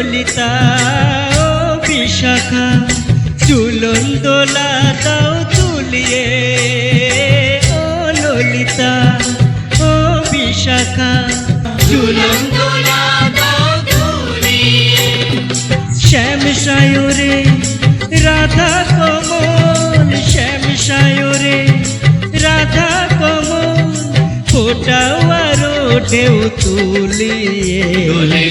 ললিতা বিশাখা, চুলন দোলা দাও তুলিয়ে। ও ললিতা, ও বিশাখা, চুলন দোলা দাও তুলিয়ে। শ্যাম সায়রে, রাধা কমল, শ্যাম সায়রে, রাধা কমল, ফোটাও আরও ঢেউ তুলিয়ে। সুধায়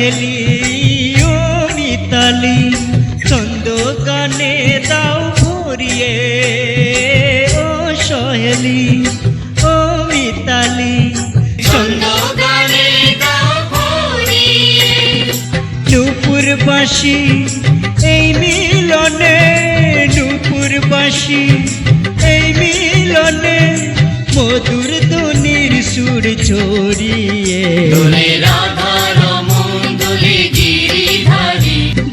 সহেলি ও মিতালি ছন্দ গানে দাও ভরিয়ে। ও সহেলি, ও মিতালি ছন্দ গানে গাও ভরিয়ে। নূপুর বাসি এই মিলনে নূপুর বাসি এই মিলনে মধুর ধ্বনির সুর ছড়িয়ে।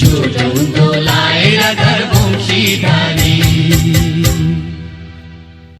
ঝুলন দোলায়